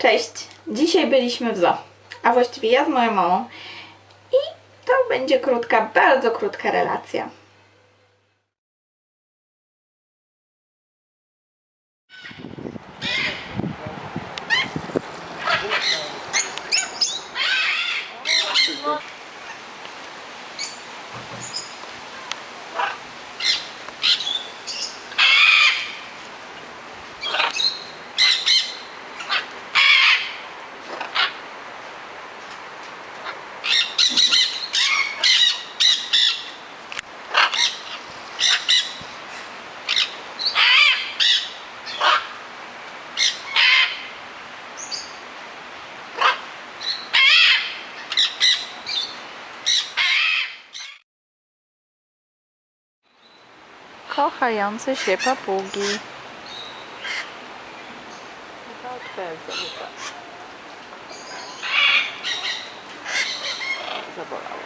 Cześć! Dzisiaj byliśmy w zoo, a właściwie ja z moją mamą i to będzie krótka, bardzo krótka relacja. Kochające się papugi. Chyba. Zabolało.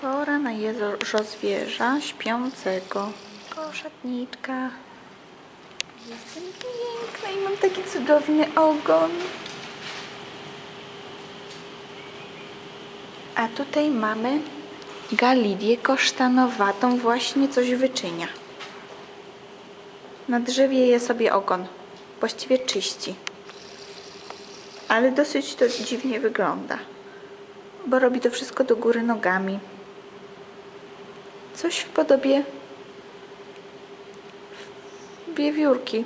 Pora na jeżo zwierza śpiącego. Koszatniczka. Jestem piękna i mam taki cudowny ogon. A tutaj mamy galidię kosztanowatą, właśnie coś wyczynia. Na drzewie je sobie ogon. Właściwie czyści. Ale dosyć to dziwnie wygląda, bo robi to wszystko do góry nogami. Coś w podobie bir wiórki.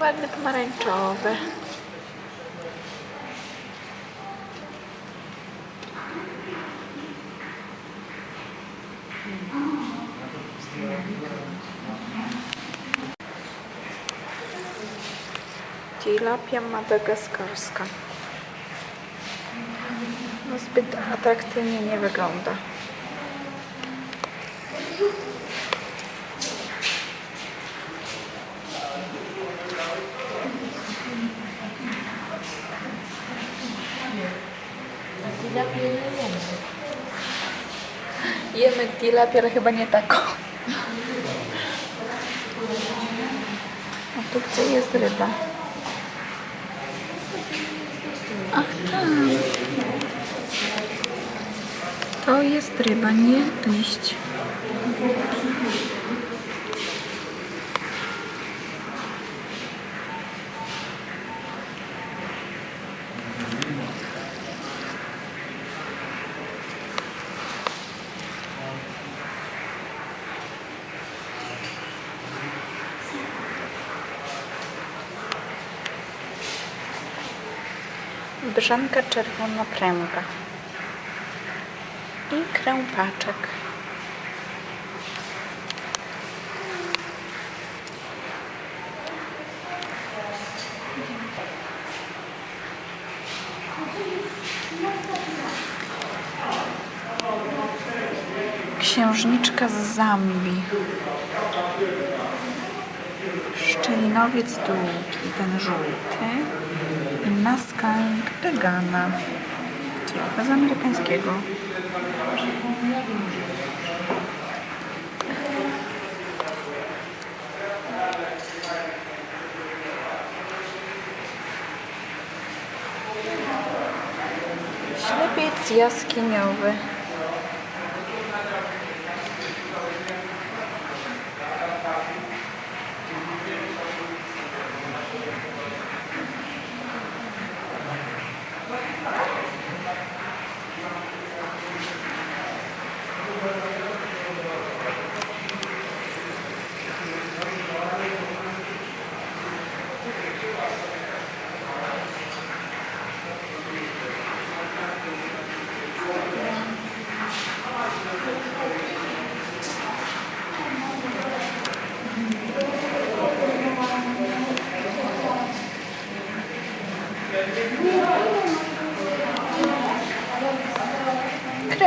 Ładne pomarańczowe. Tilapia madagaskarska. No zbyt atrakcyjnie nie wygląda. Jemy tilapię, ale chyba nie taką. A tu gdzie jest ryba? Ach tam. To jest ryba, nie liść. Brzanka czerwonopręga i krępaczek. Księżniczka z Zambii. Szczelinowiec długi, ten żółty. I Muskang Pegana. Trochę z amerykańskiego. Ślepiec jaskiniowy.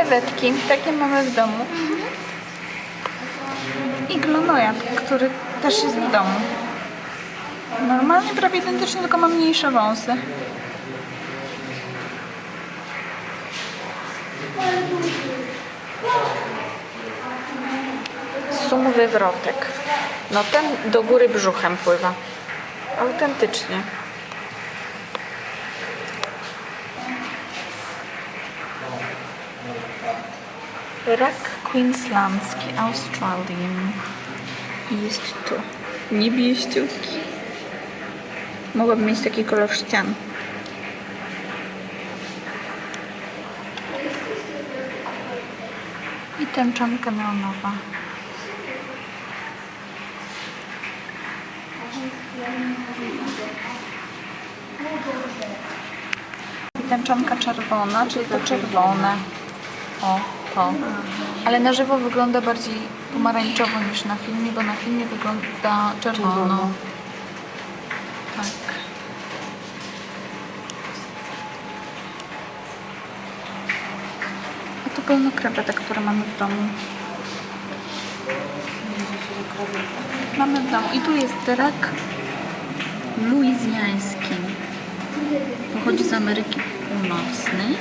krewetki, takie mamy w domu. I glonoja, który też jest w domu. Normalnie prawie identycznie, tylko ma mniejsze wąsy. Sum wywrotek. No ten do góry brzuchem pływa. Autentycznie. Rak queenslandzki, Australian. Jest tu. Niebieściutki. Mogłabym mieć taki kolor ścian. I tęczanka neonowa. I tęczanka czerwona, czyli to czerwone. O, to. Ale na żywo wygląda bardziej pomarańczowo niż na filmie, bo na filmie wygląda czerwono. Tak. A tu pełno krewetek, które mamy w domu. Mamy w domu. I tu jest rak luizjański. Pochodzi z Ameryki Północnej.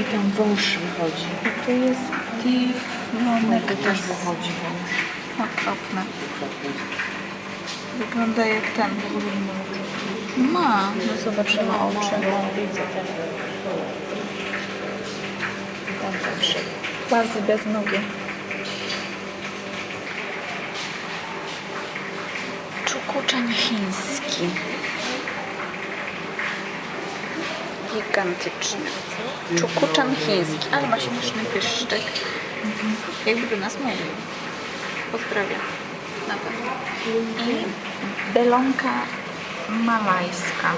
I tam wąż wychodzi. To jest Mogę też wychodzi wąż. Okropne. Wygląda jak ten. Ma. No zobacz, ma oczy. widzę. Patrzę. Bardzo bez nogi. Czukuczan chiński. Gigantyczny. Czukuczan chiński, ale ma śmieszny pyszczek. Jakby do nas mówił. Pozdrawiam. Na pewno. I belonka malajska.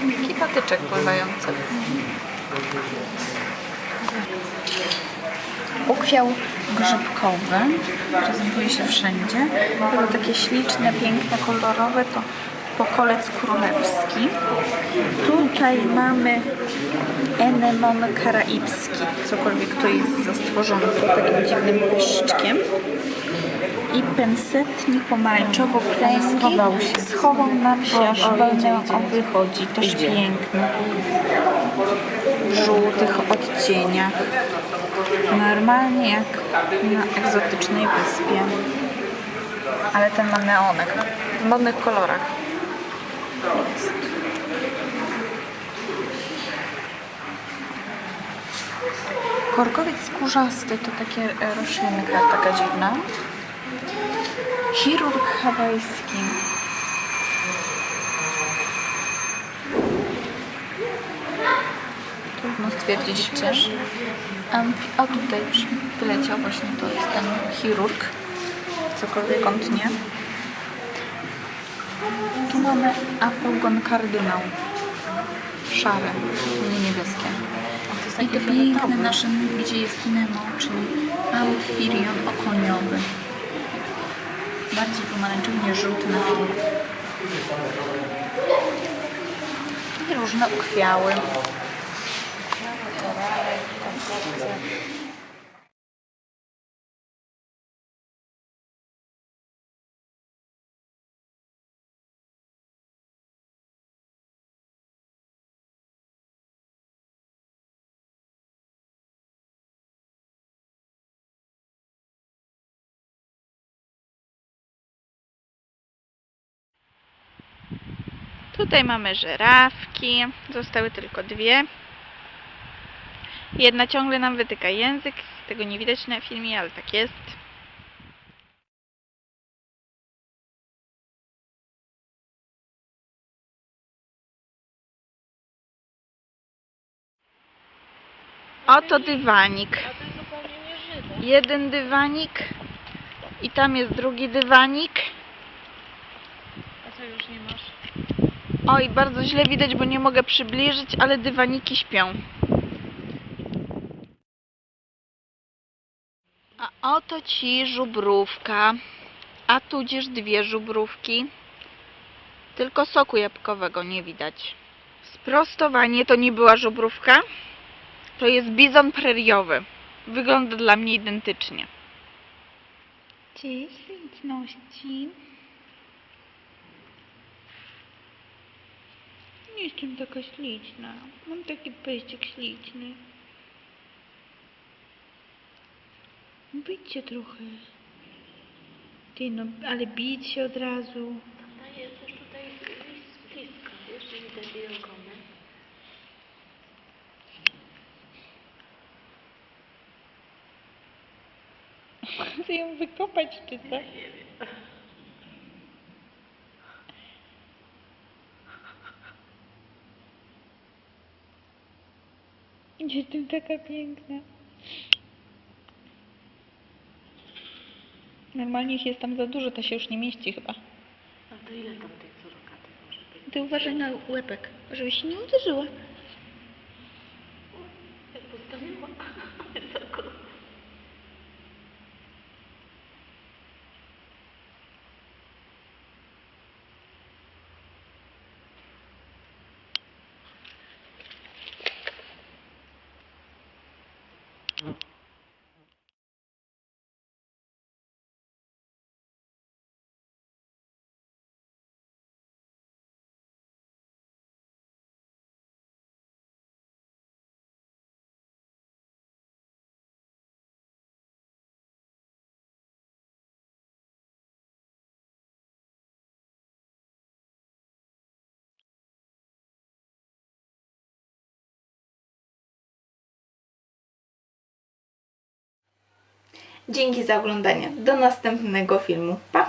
Taki patyczek pływający. Ukwiał grzybkowy, prezentuje się wszędzie. Było takie śliczne, piękne, kolorowe, to pokolec królewski. Tutaj mamy enemon karaibski, cokolwiek to jest za stworzonko, takim dziwnym pyszczkiem. I pensetnik pomarańczowo-klęski Schował nam się, aż O, o, pełno idzie, idzie. o wychodzi, też Idzie. piękny. W żółtych odcieniach. Normalnie jak na egzotycznej wyspie. Ale ten ma neonek. W modnych kolorach. Jest. Korkowiec skórzasty to takie e, roślinka taka dziwna. Chirurg hawajski. Trudno stwierdzić. Amfi- o tutaj już wyleciał właśnie to jest ten chirurg. Cokolwiek on tnie. Tu mamy Apelgon kardynał. Szare, nie niebieskie. I to piękne nasze, gdzie jest Nemo, czyli Amphirion okoniowy. Bardziej pomarańczowy niż żółty na filmie. I różne ukwiały. Tutaj mamy żerawki. Zostały tylko dwie. Jedna ciągle nam wytyka język. Tego nie widać na filmie, ale tak jest. Oto dywanik. Jeden dywanik. I tam jest drugi dywanik. A co już nie masz? Oj, bardzo źle widać, bo nie mogę przybliżyć, ale dywaniki śpią. A oto ci żubrówka, a tudzież dwie żubrówki. Tylko soku jabłkowego nie widać. Sprostowanie to nie była żubrówka. To jest bizon preriowy. Wygląda dla mnie identycznie. Cześć, śliczności. Nie jestem taka śliczna. Mam taki pyścik śliczny. Bić trochę. Ty no, ale bić się od razu. Daję też tutaj blisko, widać jej ogony. Chcę ją wykopać czy co? Jestem taka piękna. Normalnie ich jest tam za dużo, to się już nie mieści chyba. No to ile tam tych surokatów może być? Ty uważaj na łepek, żebyś się nie uderzyła. Dzięki za oglądanie. Do następnego filmu. Pa!